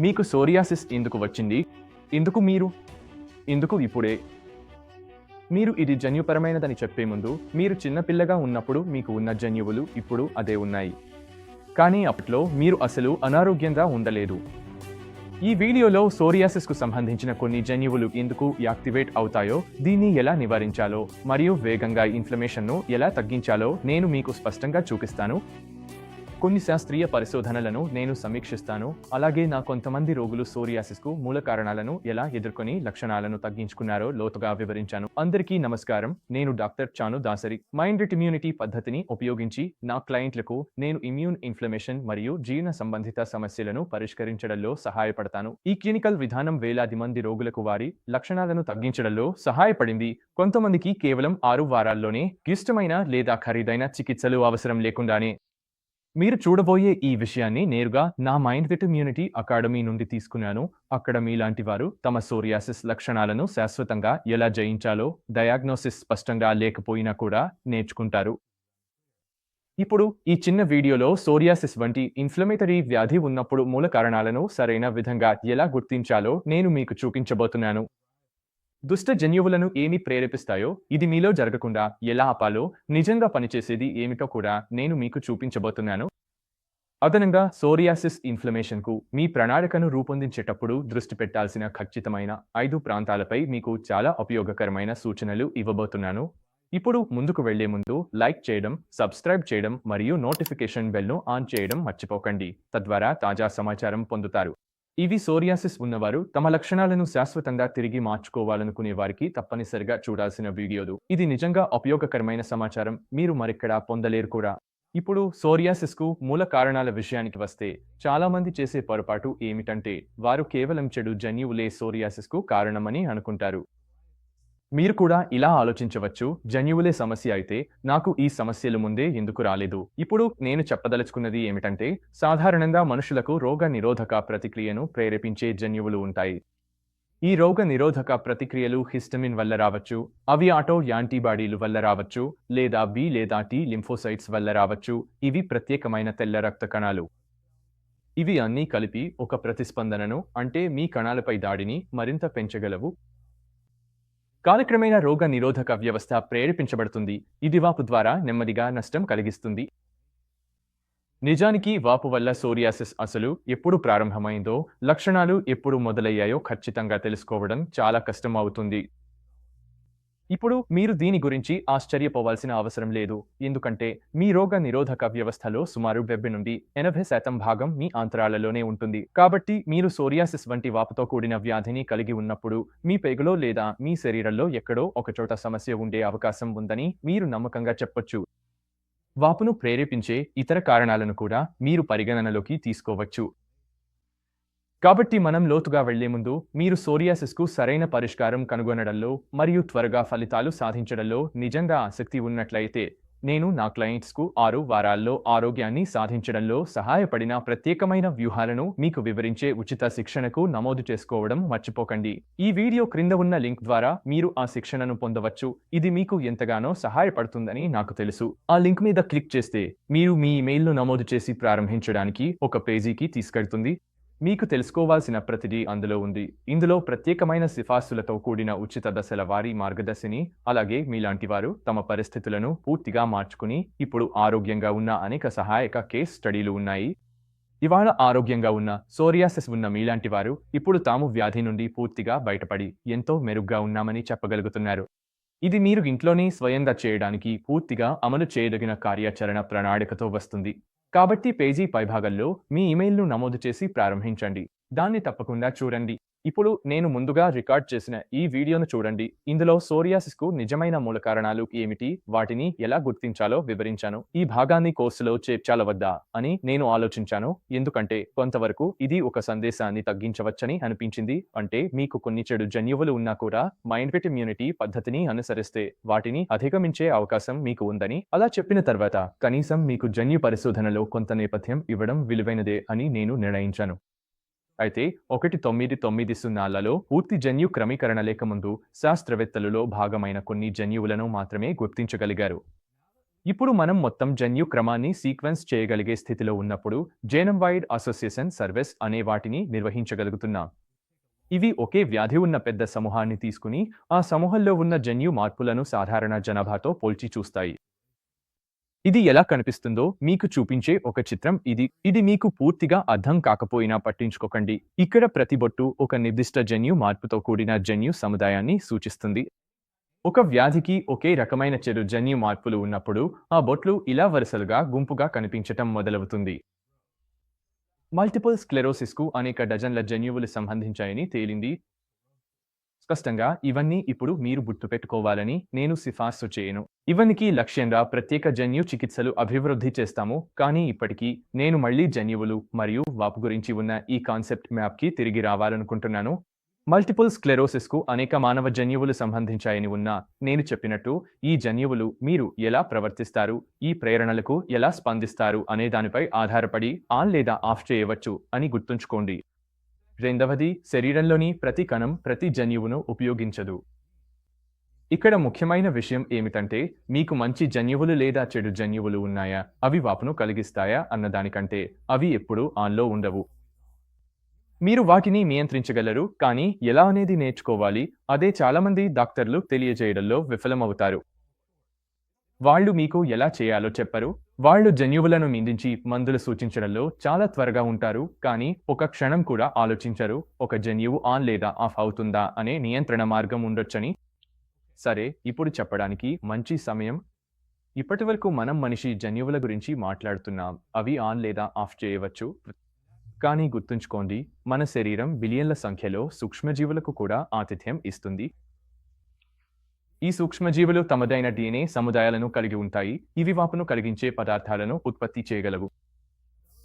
మీకు సోరియాసిస్ ఎందుకు వచ్చింది? ఎందుకు మీరు? ఎందుకు ఇప్పుడే? మీరు ఇది జన్యుపరమైనదని చెప్పే ముందు మీరు చిన్నపిల్లగా ఉన్నప్పుడు మీకు ఉన్న జన్యువులు ఇప్పుడు అదే ఉన్నాయి. కానీ అప్పట్లో మీరు అసలు అనారోగ్యంగా ఉండలేదు. ఈ వీడియోలో సోరియాసిస్కు సంబంధించిన కొన్ని జన్యువులు ఎందుకు యాక్టివేట్ అవుతాయో దీన్ని ఎలా నివారించాలో మరియు వేగంగా ఇన్ఫ్లమేషన్ను ఎలా తగ్గించాలో నేను మీకు స్పష్టంగా చూపిస్తాను. కొన్ని శాస్త్రీయ పరిశోధనలను నేను సమీక్షిస్తాను. అలాగే నా కొంతమంది రోగులు సోరియాసిస్కు మూల కారణాలను ఎలా ఎదుర్కొని లక్షణాలను తగ్గించుకున్నారో లోతుగా వివరించాను. అందరికీ నమస్కారం. నేను doctor Chanu Dasari. Mind immunity పద్ధతిని ఉపయోగించి నా క్లయింట్లకు నేను ఇమ్యూన్ ఇన్ఫ్లమేషన్ మరియు జీర్ణ సంబంధిత సమస్యలను పరిష్కరించడంలో సహాయపడతాను. ఈ క్లినికల్ విధానం వేలాది మంది రోగులకు వారి లక్షణాలను తగ్గించడంలో సహాయపడింది. కొంతమందికి కేవలం ఆరు వారాల్లోనే క్లిష్టమైన లేదా ఖరీదైన చికిత్సలు అవసరం లేకుండానే మీరు చూడబోయే ఈ విషయాన్ని నేరుగా నా మైండ్ ఫిట్ ఇమ్యూనిటీ అకాడమీ నుండి తీసుకున్నాను. అక్కడ మీలాంటి వారు తమ సోరియాసిస్ లక్షణాలను శాశ్వతంగా ఎలా జయించాలో డయాగ్నోసిస్ స్పష్టంగా లేకపోయినా కూడా నేర్చుకుంటారు. ఇప్పుడు ఈ చిన్న వీడియోలో సోరియాసిస్ వంటి ఇన్ఫ్లమేటరీ వ్యాధి ఉన్నప్పుడు మూల కారణాలను సరైన విధంగా ఎలా గుర్తించాలో నేను మీకు చూపించబోతున్నాను. దుష్ట జన్యువులను ఏమి ప్రేరేపిస్తాయో ఇది మీలో జరగకుండా ఎలా ఆపాలో నిజంగా పనిచేసేది ఏమిటో కూడా నేను మీకు చూపించబోతున్నాను. అదనంగా సోరియాసిస్ ఇన్ఫ్లమేషన్కు మీ ప్రణాళికను రూపొందించేటప్పుడు దృష్టి పెట్టాల్సిన ఖచ్చితమైన ఐదు ప్రాంతాలపై మీకు చాలా ఉపయోగకరమైన సూచనలు ఇవ్వబోతున్నాను. ఇప్పుడు ముందుకు వెళ్ళే ముందు లైక్ చేయడం సబ్స్క్రైబ్ చేయడం మరియు నోటిఫికేషన్ బెల్ను ఆన్ చేయడం మర్చిపోకండి. తద్వారా తాజా సమాచారం పొందుతారు. ఇవి సోరియాసిస్ ఉన్నవారు తమ లక్షణాలను శాశ్వతంగా తిరిగి మార్చుకోవాలనుకునే వారికి తప్పనిసరిగా చూడాల్సిన వీడియోలు. ఇది నిజంగా ఉపయోగకరమైన సమాచారం. మీరు మరెక్కడా పొందలేరు కూడా. ఇప్పుడు సోరియాసిస్కు మూల కారణాల విషయానికి వస్తే చాలా మంది చేసే పొరపాటు ఏమిటంటే వారు కేవలం చెడు జన్యువులే సోరియాసిస్కు కారణమని అనుకుంటారు. మీరు కూడా ఇలా ఆలోచించవచ్చు జన్యువులే సమస్య అయితే నాకు ఈ సమస్యలు ముందే ఎందుకు రాలేదు. ఇప్పుడు నేను చెప్పదలుచుకున్నది ఏమిటంటే సాధారణంగా మనుషులకు రోగ నిరోధక ప్రతిక్రియను ప్రేరేపించే జన్యువులు ఉంటాయి. ఈ రోగ నిరోధక ప్రతిక్రియలు హిస్టమిన్ వల్ల రావచ్చు అవి ఆటో యాంటీబాడీలు వల్ల రావచ్చు లేదా బి లేదా టి లింఫోసైట్స్ వల్ల రావచ్చు. ఇవి ప్రత్యేకమైన తెల్ల రక్త కణాలు. ఇవి అన్నీ కలిపి ఒక ప్రతిస్పందనను అంటే మీ కణాలపై దాడిని మరింత పెంచగలవు. కాలక్రమేణా రోగ నిరోధక వ్యవస్థ ప్రేరేపించబడుతుంది. ఇది వాపు ద్వారా నెమ్మదిగా నష్టం కలిగిస్తుంది. నిజానికి వాపు వల్ల సోరియాసిస్ అసలు ఎప్పుడు ప్రారంభమైందో లక్షణాలు ఎప్పుడు మొదలయ్యాయో ఖచ్చితంగా తెలుసుకోవడం చాలా కష్టం అవుతుంది ఇప్పుడు మీరు దీని గురించి ఆశ్చర్యపోవాల్సిన అవసరం లేదు. ఎందుకంటే మీ రోగ నిరోధక వ్యవస్థలో సుమారు డెబ్బై నుండి ఎనభై శాతం భాగం మీ ఆంతరాలలోనే ఉంటుంది. కాబట్టి మీరు సోరియాసిస్ వంటి వాపుతో కూడిన వ్యాధిని కలిగి ఉన్నప్పుడు మీ పెగులో లేదా మీ శరీరంలో ఎక్కడో ఒకచోట సమస్య ఉండే అవకాశం ఉందని మీరు నమ్మకంగా చెప్పొచ్చు. వాపును ప్రేరేపించే ఇతర కారణాలను కూడా మీరు పరిగణనలోకి తీసుకోవచ్చు. కాబట్టి మనం లోతుగా వెళ్ళే ముందు మీరు సోరియాసిస్కు సరైన పరిష్కారం కనుగొనడంలో మరియు త్వరగా ఫలితాలు సాధించడంలో నిజంగా ఆసక్తి ఉన్నట్లయితే నేను నా క్లయింట్స్కు ఆరు వారాల్లో ఆరోగ్యాన్ని సాధించడంలో సహాయపడిన ప్రత్యేకమైన వ్యూహాలను మీకు వివరించే ఉచిత శిక్షణకు నమోదు చేసుకోవడం మర్చిపోకండి. ఈ వీడియో క్రింద ఉన్న లింక్ ద్వారా మీరు ఆ శిక్షణను పొందవచ్చు. ఇది మీకు ఎంతగానో సహాయపడుతుందని నాకు తెలుసు. ఆ లింక్ మీద క్లిక్ చేస్తే మీరు మీ ఇమెయిల్ను నమోదు చేసి ప్రారంభించడానికి ఒక పేజీకి తీసుకెళ్తుంది. మీకు తెలుసుకోవాల్సిన ప్రతిదీ అందులో ఉంది. ఇందులో ప్రత్యేకమైన సిఫార్సులతో కూడిన ఉచిత దశల వారి మార్గదర్శిని అలాగే మీలాంటి వారు తమ పరిస్థితులను పూర్తిగా మార్చుకుని ఇప్పుడు ఆరోగ్యంగా ఉన్న అనేక సహాయక కేస్ స్టడీలు ఉన్నాయి. ఇవాళ ఆరోగ్యంగా ఉన్న సోరియాసిస్ ఉన్న మీలాంటి వారు ఇప్పుడు తాము వ్యాధి నుండి పూర్తిగా బయటపడి ఎంతో మెరుగ్గా ఉన్నామని చెప్పగలుగుతున్నారు. ఇది మీరు ఇంట్లోనే స్వయంగా చేయడానికి పూర్తిగా అమలు చేయదగిన కార్యాచరణ ప్రణాళికతో వస్తుంది. కాబట్టి పేజీ పైభాగంలో మీ ఇమెయిల్ను నమోదు చేసి ప్రారంభించండి. దాన్ని తప్పకుండా చూడండి. ఇప్పుడు నేను ముందుగా రికార్డ్ చేసిన ఈ వీడియోను చూడండి. ఇందులో సోరియాసిస్కు నిజమైన మూల కారణాలు ఏమిటి? వాటిని ఎలా గుర్తించాలో వివరించాను. ఈ భాగాన్ని కోర్సులో చేర్చాల వద్దా అని నేను ఆలోచించాను. ఎందుకంటే కొంతవరకు ఇది ఒక సందేశాన్ని తగ్గించవచ్చని అనిపించింది. అంటే మీకు కొన్ని చెడు జన్యువులు ఉన్నా కూడా మైండ్ ఫిట్ ఇమ్యూనిటీ పద్ధతిని అనుసరిస్తే వాటిని అధిగమించే అవకాశం మీకు ఉందని అలా చెప్పిన తర్వాత కనీసం మీకు జన్యు పరిశోధనలో కొంత నేపథ్యం ఇవ్వడం విలువైనదే అని నేను నిర్ణయించాను. అయితే ఒకటి తొమ్మిది తొమ్మిది సున్నాలలో పూర్తి జన్యు క్రమీకరణ లేకముందు శాస్త్రవేత్తలలో భాగమైన కొన్ని జన్యువులను మాత్రమే గుర్తించగలిగారు. ఇప్పుడు మనం మొత్తం జన్యు క్రమాన్ని సీక్వెన్స్ చేయగలిగే స్థితిలో ఉన్నప్పుడు జేనమ్ వైడ్ అసోసియేషన్ సర్వీస్ అనే వాటిని నిర్వహించగలుగుతున్నాం. ఇవి ఒకే వ్యాధి ఉన్న పెద్ద సమూహాన్ని తీసుకుని ఆ సమూహంలో ఉన్న జన్యు మార్పులను సాధారణ జనాభాతో పోల్చి చూస్తాయి. ఇది ఎలా కనిపిస్తుందో మీకు చూపించే ఒక చిత్రం ఇది. ఇది మీకు పూర్తిగా అర్థం కాకపోయినా పట్టించుకోకండి. ఇక్కడ ప్రతి బొట్టు ఒక నిర్దిష్ట జన్యు మార్పుతో కూడిన జన్యు సముదాయాన్ని సూచిస్తుంది. ఒక వ్యాధికి ఒకే రకమైన చెడు జన్యు మార్పులు ఉన్నప్పుడు ఆ బొట్లు ఇలా వరుసలుగా గుంపుగా కనిపించటం మొదలవుతుంది. మల్టిపుల్ స్క్లెరోసిస్కు అనేక డజన్ల జన్యువులు సంబంధించాయని తేలింది. స్పష్టంగా ఇవన్నీ ఇప్పుడు మీరు గుర్తుపెట్టుకోవాలని నేను సిఫార్సు చేయను. ఇవన్నీ లక్ష్యంగా ప్రత్యేక జన్యు చికిత్సలు అభివృద్ధి చేస్తాము కానీ ఇప్పటికీ నేను మళ్ళీ జన్యువులు మరియు వాపు గురించి ఉన్న ఈ కాన్సెప్ట్ మ్యాప్కి తిరిగి రావాలనుకుంటున్నాను. మల్టిపుల్ స్క్లెరోసిస్కు అనేక మానవ జన్యువులు సంబంధించాయని ఉన్నా నేను చెప్పినట్టు ఈ జన్యువులు మీరు ఎలా ప్రవర్తిస్తారు ఈ ప్రేరణలకు ఎలా స్పందిస్తారు అనే దానిపై ఆధారపడి ఆన్ లేదా ఆఫ్ చేయవచ్చు అని గుర్తుంచుకోండి. రెండవది శరీరంలోని ప్రతి కణం ప్రతి జన్యువును ఉపయోగించదు. ఇక్కడ ముఖ్యమైన విషయం ఏమిటంటే మీకు మంచి జన్యువులు లేదా చెడు జన్యువులు ఉన్నాయా? అవి వాపును కలిగిస్తాయా అన్నదానికంటే అవి ఎప్పుడూ ఆన్లో ఉండవు. మీరు వాటిని నియంత్రించగలరు కానీ ఎలా అనేది నేర్చుకోవాలి అదే చాలామంది డాక్టర్లు తెలియజేయడంలో విఫలమవుతారు. వాళ్ళు మీకు ఎలా చేయాలో చెప్పరు వాళ్ళు జన్యువులను నిందించి మందులు సూచించడంలో చాలా త్వరగా ఉంటారు కానీ ఒక క్షణం కూడా ఆలోచించరు. ఒక జన్యువు ఆన్ లేదా ఆఫ్ అవుతుందా అనే నియంత్రణ మార్గం ఉండొచ్చని. సరే ఇప్పుడు చెప్పడానికి మంచి సమయం. ఇప్పటివరకు మనం మనిషి జన్యువుల గురించి మాట్లాడుతున్నాం. అవి ఆన్ లేదా ఆఫ్ చేయవచ్చు. కానీ గుర్తుంచుకోండి మన శరీరం బిలియన్ల సంఖ్యలో సూక్ష్మజీవులకు కూడా ఆతిథ్యం ఇస్తుంది. ఈ సూక్ష్మజీవులు తమదైన డీనే సముదాయాలను కలిగి ఉంటాయి. ఇవి వాపును కలిగించే పదార్థాలను ఉత్పత్తి చేయగలవు.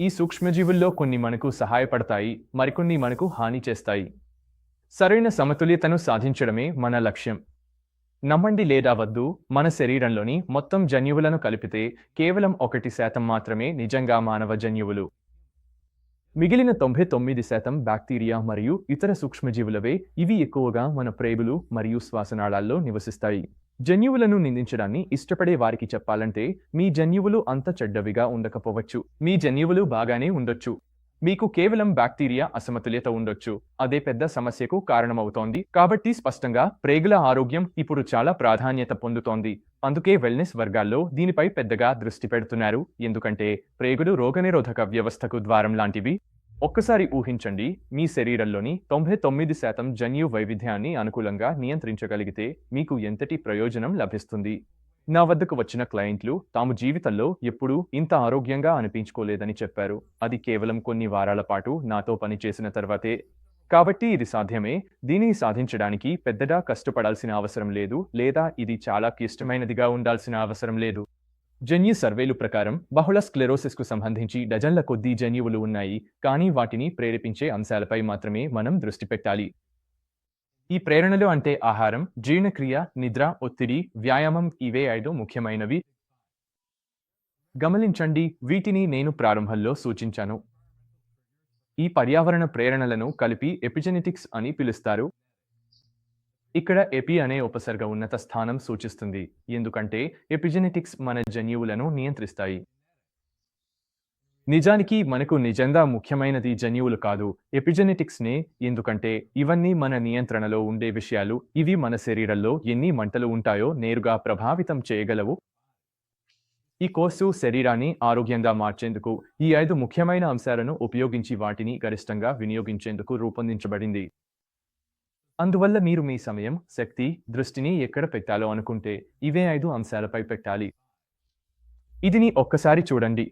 ఈ సూక్ష్మజీవుల్లో కొన్ని మనకు సహాయపడతాయి మరికొన్ని మనకు హాని చేస్తాయి. సరైన సమతుల్యతను సాధించడమే మన లక్ష్యం. నమ్మండి లేదా వద్దు మన శరీరంలోని మొత్తం జన్యువులను కలిపితే కేవలం ఒకటి శాతం మాత్రమే నిజంగా మానవ జన్యువులు. మిగిలిన తొంభై తొమ్మిది శాతం బ్యాక్టీరియా మరియు ఇతర సూక్ష్మజీవులవే ఇవి ఎక్కువగా మన ప్రేగులు మరియు శ్వాసనాళాల్లో నివసిస్తాయి. జన్యువులను నిందించడాన్ని ఇష్టపడే వారికి చెప్పాలంటే మీ జన్యువులు అంత చెడ్డవిగా ఉండకపోవచ్చు. మీ జన్యువులు బాగానే ఉండొచ్చు. మీకు కేవలం బ్యాక్టీరియా అసమతుల్యత ఉండొచ్చు. అదే పెద్ద సమస్యకు కారణమవుతోంది. కాబట్టి స్పష్టంగా ప్రేగుల ఆరోగ్యం ఇప్పుడు చాలా ప్రాధాన్యత పొందుతోంది. అందుకే వెల్నెస్ వర్గాల్లో దీనిపై పెద్దగా దృష్టి పెడుతున్నారు. ఎందుకంటే ప్రేగులు రోగనిరోధక వ్యవస్థకు ద్వారం లాంటివి. ఒక్కసారి ఊహించండి మీ శరీరంలోని తొంభై తొమ్మిది శాతం జన్యు వైవిధ్యాన్ని అనుకూలంగా నియంత్రించగలిగితే మీకు ఎంతటి ప్రయోజనం లభిస్తుంది? నా వద్దకు వచ్చిన క్లయింట్లు తాము జీవితంలో ఎప్పుడూ ఇంత ఆరోగ్యంగా అనిపించుకోలేదని చెప్పారు. అది కేవలం కొన్ని వారాల పాటు నాతో పనిచేసిన తర్వాతే. కాబట్టి ఇది సాధ్యమే. దీనిని సాధించడానికి పెద్దగా కష్టపడాల్సిన అవసరం లేదు లేదా ఇది చాలా క్లిష్టమైనదిగా ఉండాల్సిన అవసరం లేదు. జన్యు సర్వేలు ప్రకారం బహుళ స్క్లెరోసిస్కు సంబంధించి డజన్ల కొద్దీ జన్యువులు ఉన్నాయి. కానీ వాటిని ప్రేరేపించే అంశాలపై మాత్రమే మనం దృష్టి పెట్టాలి. ఈ ప్రేరణలు అంటే ఆహారం జీర్ణక్రియ నిద్ర ఒత్తిడి వ్యాయామం ఇవే ఐదు ముఖ్యమైనవి. గమనించండి వీటిని నేను ప్రారంభంలో సూచించాను. ఈ పర్యావరణ ప్రేరణలను కలిపి ఎపిజెనెటిక్స్ అని పిలుస్తారు. ఇక్కడ ఎపి అనే ఉపసర్గ ఉన్నత స్థానం సూచిస్తుంది. ఎందుకంటే ఎపిజెనెటిక్స్ మన జన్యువులను నియంత్రిస్తాయి. నిజానికి మనకు నిజంగా ముఖ్యమైనది జన్యువులు కాదు ఎపిజెనెటిక్స్నే ఎందుకంటే ఇవన్నీ మన నియంత్రణలో ఉండే విషయాలు ఇవి మన శరీరంలో ఎన్ని మంటలు ఉంటాయో నేరుగా ప్రభావితం చేయగలవు. ఈ కోర్సు శరీరాన్ని ఆరోగ్యంగా మార్చేందుకు ఈ ఐదు ముఖ్యమైన అంశాలను ఉపయోగించి వాటిని గరిష్టంగా వినియోగించేందుకు రూపొందించబడింది. అందువల్ల మీరు మీ సమయం శక్తి దృష్టిని ఎక్కడ పెట్టాలో అనుకుంటే ఇవే ఐదు అంశాలపై పెట్టాలి. ఇదిని ఒక్కసారి చూడండి.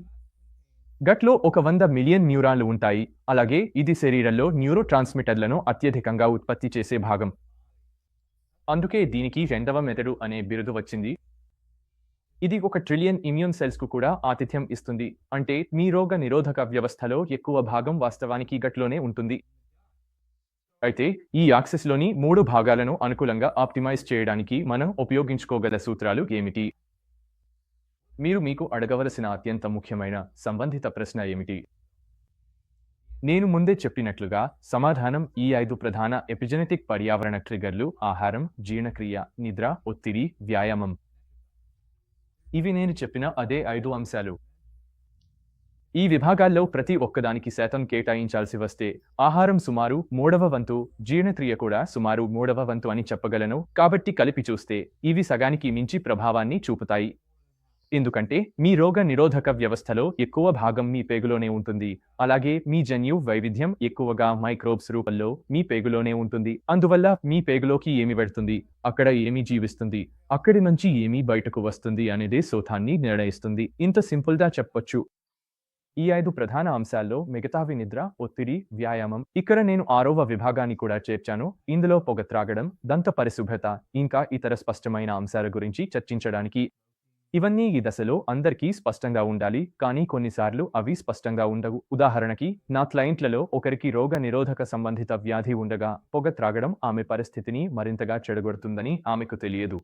గట్లో ఒక వంద మిలియన్ న్యూరాన్లు ఉంటాయి. అలాగే ఇది శరీరంలో న్యూరో ట్రాన్స్మిటర్లను అత్యధికంగా ఉత్పత్తి చేసే భాగం. అందుకే దీనికి రెండవ మెదడు అనే బిరుదు వచ్చింది. ఇది ఒక ట్రిలియన్ ఇమ్యూన్ సెల్స్కు కూడా ఆతిథ్యం ఇస్తుంది. అంటే మీ రోగ నిరోధక వ్యవస్థలో ఎక్కువ భాగం వాస్తవానికి గట్లోనే ఉంటుంది. అయితే ఈ యాక్సెస్లోని మూడు భాగాలను అనుకూలంగా ఆప్టిమైజ్ చేయడానికి మనం ఉపయోగించుకోగల సూత్రాలు ఏమిటి? మీరు మీకు అడగవలసిన అత్యంత ముఖ్యమైన సంబంధిత ప్రశ్న ఏమిటి? నేను ముందే చెప్పినట్లుగా సమాధానం ఈ ఐదు ప్రధాన ఎపిజెనెటిక్ పర్యావరణ ట్రిగర్లు ఆహారం జీర్ణక్రియ నిద్ర ఒత్తిడి వ్యాయామం. ఇవి నేను చెప్పిన అదే ఐదు అంశాలు. ఈ విభాగాల్లో ప్రతి ఒక్కదానికి శాతం కేటాయించాల్సి వస్తే ఆహారం సుమారు మూడవ వంతు జీర్ణక్రియ కూడా సుమారు మూడవ వంతు అని చెప్పగలను కాబట్టి కలిపి చూస్తే ఇవి సగానికి మించి ప్రభావాన్ని చూపుతాయి. ఎందుకంటే మీ రోగ నిరోధక వ్యవస్థలో ఎక్కువ భాగం మీ పేగులోనే ఉంటుంది. అలాగే మీ జన్యు వైవిధ్యం ఎక్కువగా మైక్రోబ్స్ రూపంలో మీ పేగులోనే ఉంటుంది. అందువల్ల మీ పేగులోకి ఏమి పెడుతుంది అక్కడ ఏమి జీవిస్తుంది? అక్కడి నుంచి ఏమి బయటకు వస్తుంది అనేది సోథాన్ని నిర్ణయిస్తుంది. ఇంత సింపుల్గా చెప్పొచ్చు. ఈ ఐదు ప్రధాన అంశాల్లో మిగతావి నిద్ర ఒత్తిడి వ్యాయామం. ఇక్కడ నేను ఆరవ విభాగాన్ని కూడా చేర్చాను. ఇందులో పొగ త్రాగడం దంత పరిశుభ్రత ఇంకా ఇతర స్పష్టమైన అంశాల గురించి చర్చించడానికి. ఇవన్నీ ఈ దశలో అందరికీ స్పష్టంగా ఉండాలి. కానీ కొన్నిసార్లు అవి స్పష్టంగా ఉండవు. ఉదాహరణకి నా క్లయింట్లలో ఒకరికి రోగ నిరోధక సంబంధిత వ్యాధి ఉండగా పొగ త్రాగడం ఆమె పరిస్థితిని మరింతగా చెడగొడుతుందని ఆమెకు తెలియదు.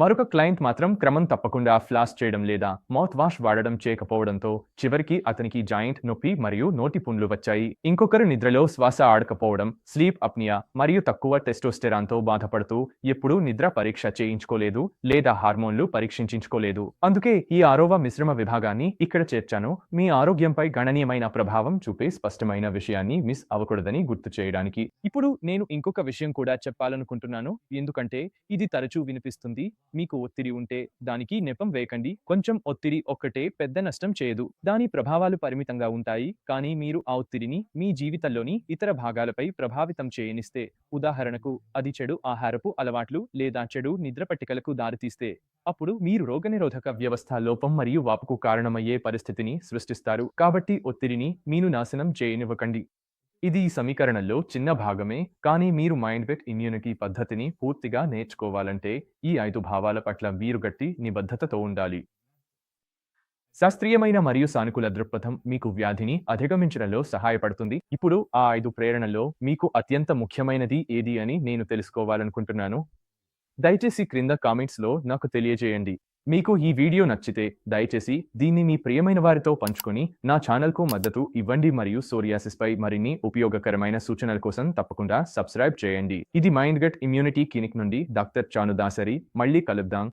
మరొక క్లయింట్ మాత్రం క్రమం తప్పకుండా ఫ్లాస్ చేయడం లేదా మౌత్ వాష్ వాడడం చేయకపోవడంతో చివరికి అతనికి జాయింట్ నొప్పి మరియు నోటి పుండ్లు వచ్చాయి. ఇంకొకరు నిద్రలో శ్వాస ఆడకపోవడం స్లీప్ అప్నియా మరియు తక్కువ టెస్టోస్టెరాన్తో బాధపడుతూ ఎప్పుడూ నిద్ర పరీక్ష చేయించుకోలేదు లేదా హార్మోన్లు పరీక్షించుకోలేదు అందుకే ఈ ఆరోవ మిశ్రమ విభాగాన్ని ఇక్కడ చేర్చాను. మీ ఆరోగ్యంపై గణనీయమైన ప్రభావం చూపే స్పష్టమైన విషయాన్ని మిస్ అవ్వకూడదని గుర్తు చేయడానికి. ఇప్పుడు నేను ఇంకొక విషయం కూడా చెప్పాలనుకుంటున్నాను. ఎందుకంటే ఇది తరచూ వినిపిస్తుంది. మీకు ఒత్తిడి ఉంటే దానికి నెపం వేయకండి కొంచెం ఒత్తిడి ఒక్కటే పెద్ద నష్టం చేయదు. దాని ప్రభావాలు పరిమితంగా ఉంటాయి. కానీ మీరు ఆ ఒత్తిడిని మీ జీవితంలోని ఇతర భాగాలపై ప్రభావితం చేయనిస్తే ఉదాహరణకు అది చెడు ఆహారపు అలవాట్లు లేదా చెడు నిద్ర పట్టికలకు దారితీస్తే అప్పుడు మీరు రోగనిరోధక వ్యవస్థ లోపం మరియు వాపుకు కారణమయ్యే పరిస్థితిని సృష్టిస్తారు. కాబట్టి ఒత్తిడిని మీను నాశనం చేయనివ్వకండి. ఇది ఈ సమీకరణంలో చిన్న భాగమే కానీ మీరు మైండ్ బెట్ ఇమ్యూనిటీ పద్ధతిని పూర్తిగా నేర్చుకోవాలంటే ఈ ఐదు భావాల పట్ల మీరు గట్టి నిబద్ధతతో ఉండాలి. శాస్త్రీయమైన మరియు సానుకూల దృక్పథం మీకు వ్యాధిని అధిగమించడంలో సహాయపడుతుంది. ఇప్పుడు ఆ ఐదు ప్రేరణలో మీకు అత్యంత ముఖ్యమైనది ఏది అని నేను తెలుసుకోవాలనుకుంటున్నాను. దయచేసి క్రింద కామెంట్స్లో నాకు తెలియజేయండి. మీకు ఈ వీడియో నచ్చితే దయచేసి దీన్ని మీ ప్రియమైన వారితో పంచుకొని నా ఛానల్కు మద్దతు ఇవ్వండి మరియు సోరియాసిస్పై మరిన్ని ఉపయోగకరమైన సూచనల కోసం తప్పకుండా సబ్స్క్రైబ్ చేయండి. ఇది మైండ్ గట్ ఇమ్యూనిటీ క్లినిక్ నుండి డాక్టర్ చాను దాసరి మళ్ళీ కలుద్దాం.